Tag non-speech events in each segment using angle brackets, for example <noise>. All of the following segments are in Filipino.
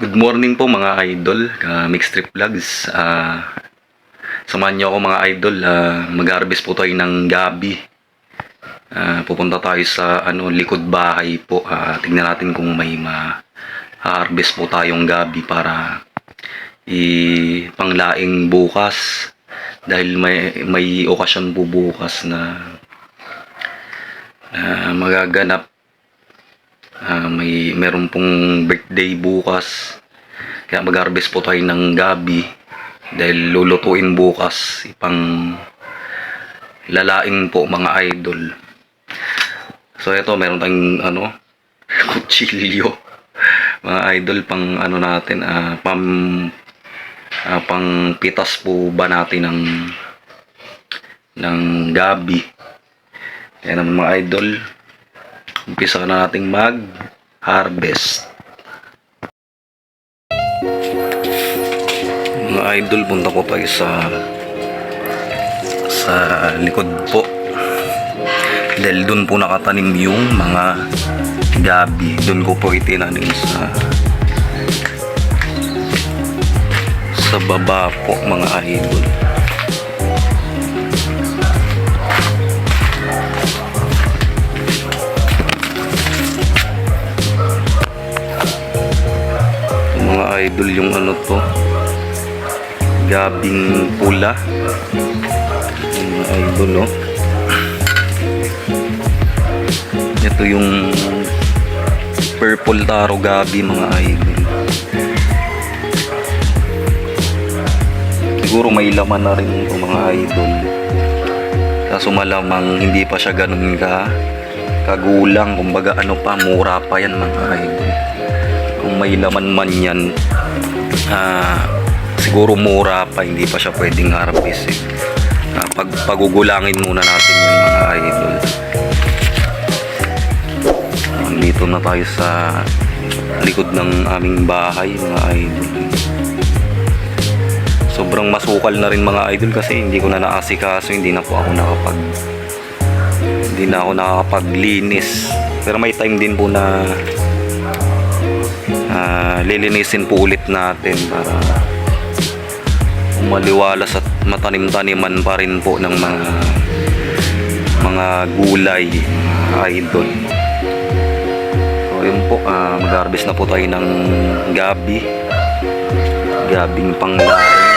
Good morning po mga idol, uh, Mixed Trip Vlogs. Ah, samahan niyo ako mga idol, ah, mag-harvest po tayo ng gabi. Ah, pupunta tayo sa ano likod bahay po. Ah, tignan natin kung may ma-harvest po tayong gabi para i panglaing bukas dahil may may okasyon po bukas na na magaganap Ah, may meron pong birthday bukas. Kaya mag-harvest po tayo ng gabi dahil lulutuin bukas ipang lalaing po mga idol. So ito meron tayong ano <laughs> kutsilyo mga idol pang ano natin ah, pam ah, pang pitas po ba natin ng ng gabi. Kaya naman mga idol, umpisa na nating mag harvest mga idol punta ko tayo sa sa likod po. Dahil dun po nakatanim yung mga gabi. Dun ko po itinanim sa sa baba po mga idol idol yung ano to. Gabing pula. Mga idol oh. Ito yung purple taro gabi mga idol. Siguro may laman na rin itong mga idol. Kaso malamang hindi pa siya ganun ka kagulang. Kumbaga ano pa mura pa yan mga idol may laman man yan ah, siguro mura pa hindi pa siya pwedeng harvest eh. Ah, pag pagugulangin muna natin yung mga idol. Dito na tayo sa likod ng aming bahay mga idol. Sobrang masukal na rin mga idol kasi hindi ko na naasikaso hindi na po ako nakapag hindi na ako nakakapaglinis. Pero may time din po na Ah, lilinisin po ulit natin para maliwalas at matanim-taniman pa rin po ng mga mga gulay mga idol. So yun po ah, mag-harvest na po tayo ng gabi. Gabing panglaing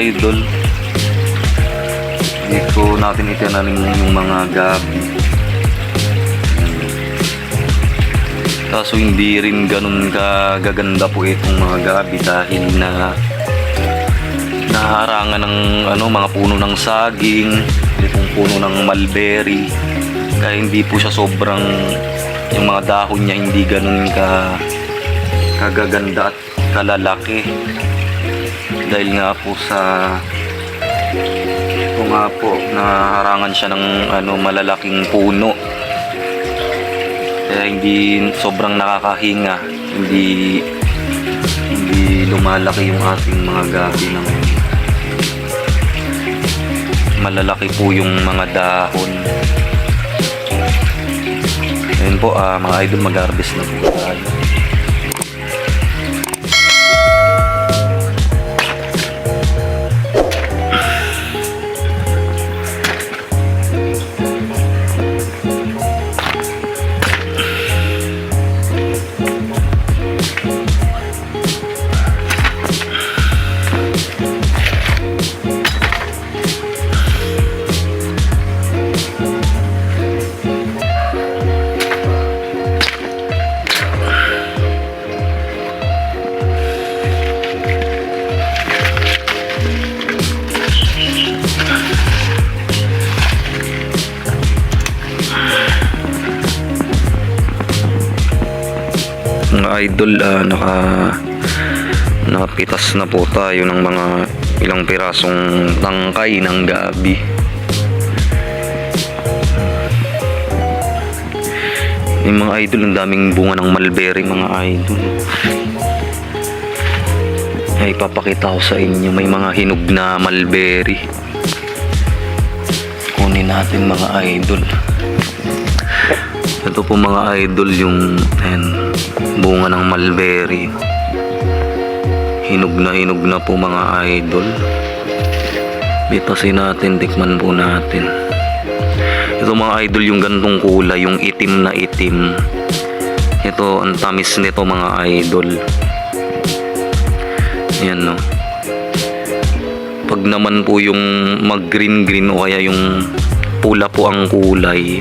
idol, dito natin itinanim yung mga gabi. Kaso hindi rin ganun kagaganda po itong mga gabi dahil na naharangan ng ano mga puno ng saging, itong puno ng mulberry. Kaya hindi po siya sobrang yung mga dahon niya hindi ganun ka kagaganda at kalalaki dahil nga po sa ito nga po naharangan siya ng ano malalaking puno. Kaya hindi sobrang nakakahinga. Hindi hindi lumalaki yung ating mga gabi ng malalaki po yung mga dahon. Ayun po ah, mga idol mag-harvest na po tayo idol ah, naka Napitas na po tayo ng mga ilang pirasong tangkay ng gabi. Yung mga idol, ang daming bunga ng mulberry mga idol. Ay, papakita ko sa inyo, may mga hinog na mulberry. Kunin natin mga idol. Ito po mga idol yung ayan, bunga ng mulberry. Hinog na hinog na po mga idol. Bitasin natin, tikman po natin. Ito mga idol yung gantong kulay, yung itim na itim. Ito, ang tamis nito mga idol. Yan no. Pag naman po yung mag green green o kaya yung pula po ang kulay.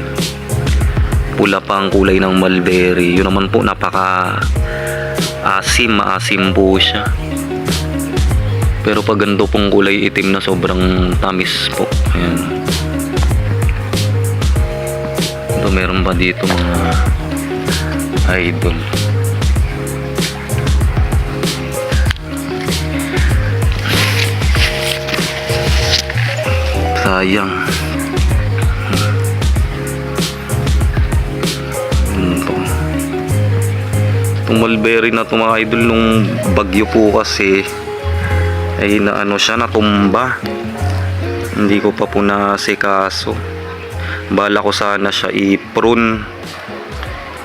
Pula pa ang kulay ng mulberry. Yun naman po napaka asim, maasim po siya. Pero pag ganito pong kulay itim na sobrang tamis po. Ayan. Ito meron pa dito mga idol. Sayang. Itong mulberry na to mga idol nung bagyo po kasi ay na ano siya natumba. Hindi ko pa po nasikaso. Bala ko sana siya i-prune.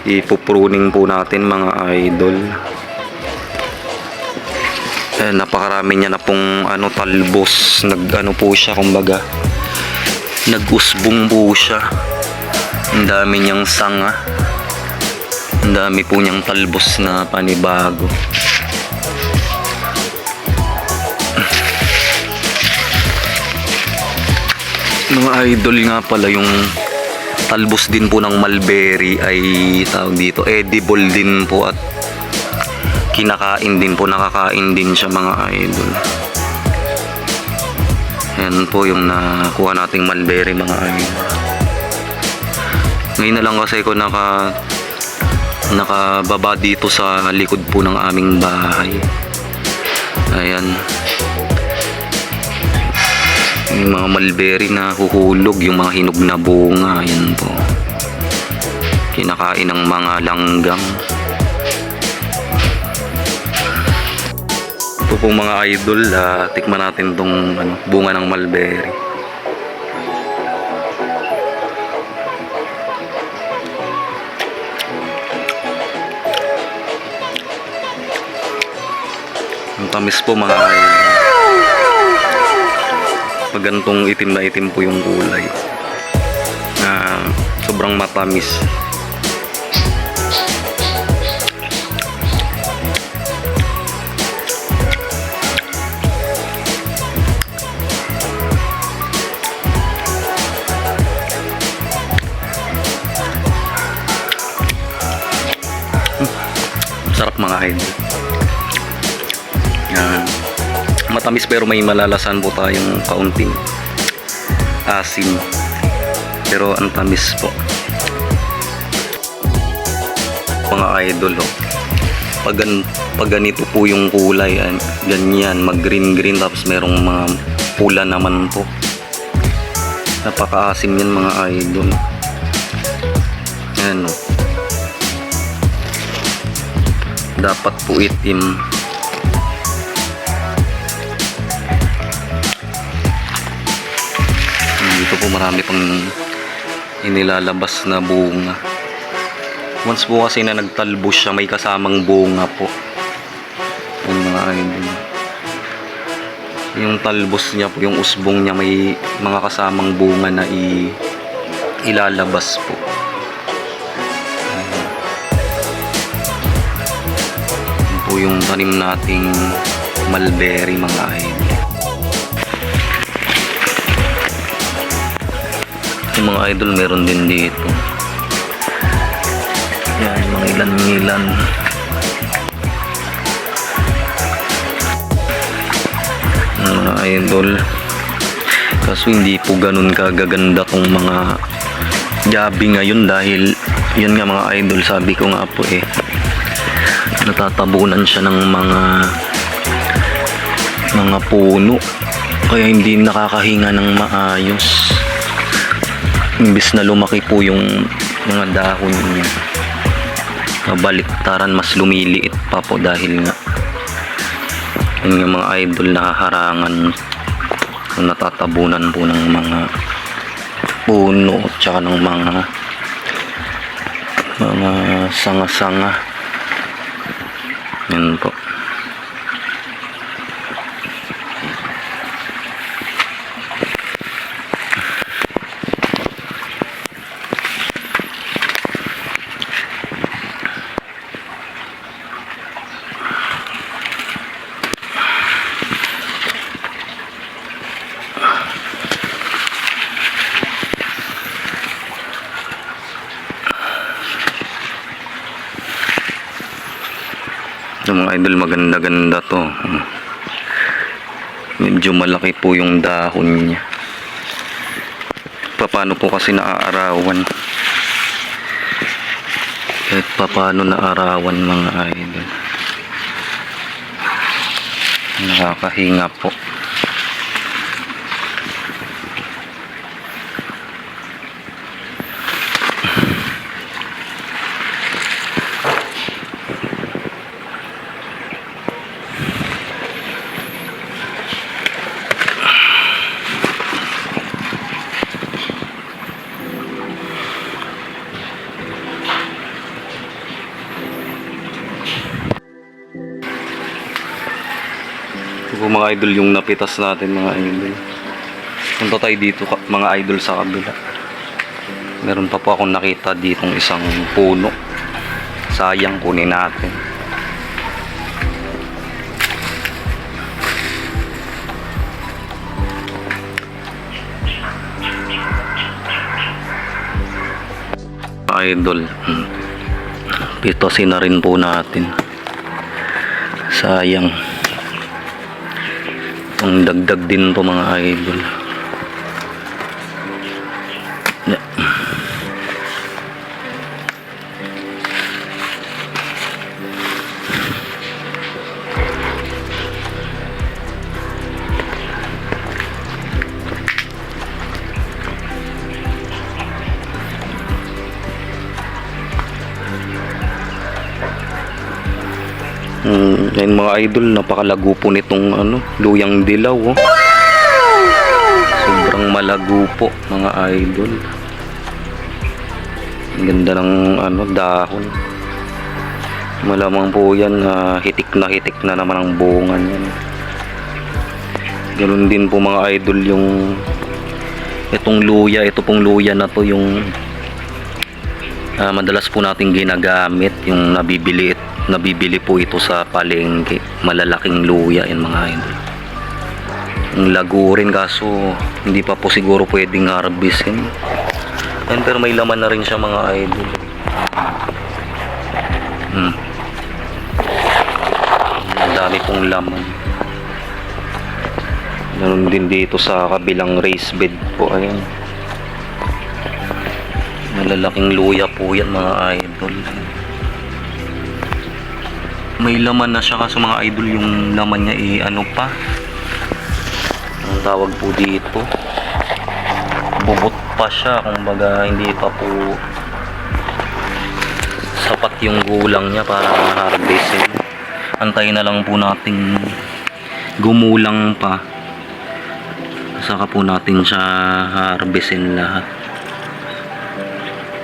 Ipupruning po natin mga idol. Eh, napakarami niya na pong ano talbos. Nag ano po siya kumbaga. Nag-usbong po siya. Ang dami niyang sanga. Ang dami po niyang talbos na panibago. Mga idol nga pala yung talbos din po ng mulberry ay tawag dito edible din po at kinakain din po nakakain din siya mga idol yan po yung nakuha nating mulberry mga idol ngayon na lang kasi ko naka nakababa dito sa likod po ng aming bahay. Ayan. Yung mga mulberry na huhulog yung mga hinog na bunga ayan po. Kinakain ng mga langgang. Ito po mga idol ah, tikman natin tong ano, bunga ng mulberry ang tamis po mga idol magantong itim na itim po yung kulay na sobrang matamis Hmm. sarap mga idol matamis pero may malalasan po tayong kaunting asim pero ang tamis po. Mga idol oh. pag, pag ganito po yung kulay ay, ganyan mag green green tapos merong mga pula naman po. Napakaasim yan mga idol. Yan oh. dapat po itim dito po marami pang inilalabas na bunga. Once po kasi na nagtalbos siya may kasamang bunga po. Yung mga idol yung talbos niya po yung usbong niya may mga kasamang bunga na i ilalabas po. Ayan. Yan po yung tanim nating mulberry mga idol yung mga idol meron din dito. Yan mga ilan ilan mga idol. Kaso hindi po ganun kagaganda tong mga gabi ngayon dahil yun nga mga idol sabi ko nga po eh natatabunan siya ng mga mga puno. Kaya hindi nakakahinga ng maayos imbis na lumaki po yung mga dahon niya kabaliktaran mas lumiliit pa po dahil nga yun yung mga idol nakaharangan natatabunan po ng mga puno at saka ng mga mga sanga-sanga. Yan po mga idol maganda-ganda to. Hmm. Medyo malaki po yung dahon niya. Paano po kasi naaarawan? Kahit paano naarawan mga idol. Nakakahinga po. Idol yung napitas natin mga idol. Punta tayo dito mga idol sa kabila. Meron pa po akong nakita ditong isang puno. Sayang kunin natin. Idol. Pitosin na rin po natin. Sayang. Ang dagdag din to mga idol. Mm, yan mga idol, napakalago po nitong ano, luyang dilaw. Oh. Sobrang malago po mga idol. Ang ganda ng ano, dahon. Malamang po yan, ah, hitik na hitik na naman ang bunga niyan. Ganun din po mga idol yung itong luya, ito pong luya na to yung ah, madalas po nating ginagamit yung nabibili nabibili po ito sa palengke malalaking luya yan mga idol. Ang lago rin kaso hindi pa po siguro pwedeng harvestin yan pero may laman na rin siya mga idol. Hmm. ang dami pong laman. Ganun din dito sa kabilang race bed po ayan malalaking luya po yan mga idol may laman na siya kaso mga idol yung laman niya eh ano pa? Ang tawag po dito? Bubot pa siya kumbaga hindi pa po sapat yung gulang niya para harvestin antayin na lang po nating gumulang pa. Saka po natin siya harvestin lahat.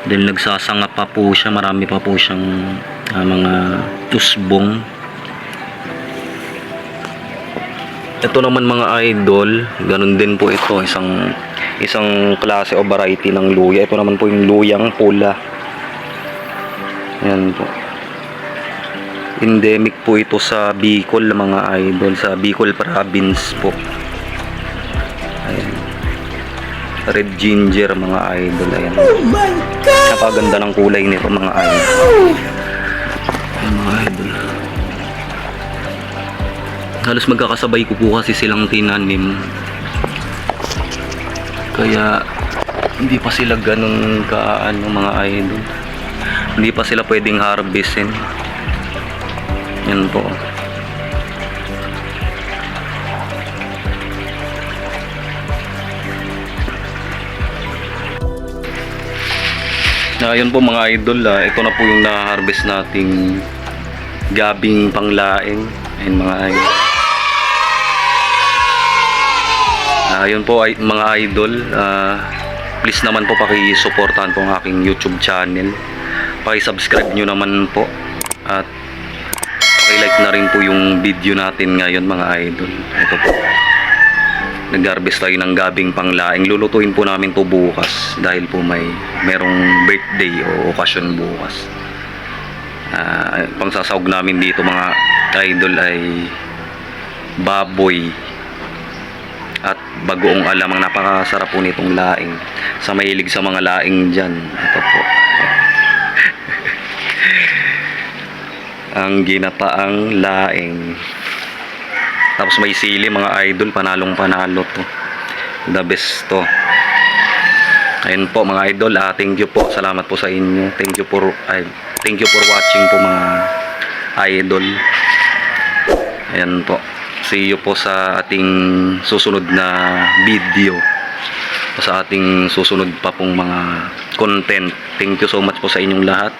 Dahil nagsasanga pa po siya marami pa po siyang ah, mga tusbong ito naman mga idol ganun din po ito isang isang klase o variety ng luya. Ito naman po yung luyang pula. Yan po. Endemic po ito sa Bicol mga idol sa Bicol province po. Ayan. Red ginger mga idol ayan. Oh napaganda ng kulay nito mga idol mga idol halos magkakasabay ko po kasi silang tinanim. Kaya hindi pa sila ganun kaan ng mga idol. Hindi pa sila pwedeng harvestin yan po. Na yun po mga idol ah, ito na po yung na-harvest nating gabing panglaing. Ayun mga idol. Ah, Ayun po ay, mga idol, ah, please naman po paki-supportahan po ang aking YouTube channel. Paki-subscribe nyo naman po at paki-like na rin po yung video natin ngayon mga idol. Ito po. Nag-harvest tayo ng gabing panglaing. Lulutuin po namin to bukas dahil po may merong birthday o okasyon bukas. Ah, pang sasawag namin dito mga idol ay baboy at bagoong alam. Ang napakasarap po nitong laing. Sa mahilig sa mga laing dyan. Ito po. Ang ginataang laing. Tapos may sili mga idol panalong panalo to. The best to ayun po mga idol ah, thank you po. Salamat po sa inyo. Thank you for ay, thank you for watching po mga idol. Ayan po. See you po sa ating susunod na video. Sa ating susunod pa pong mga content. Thank you so much po sa inyong lahat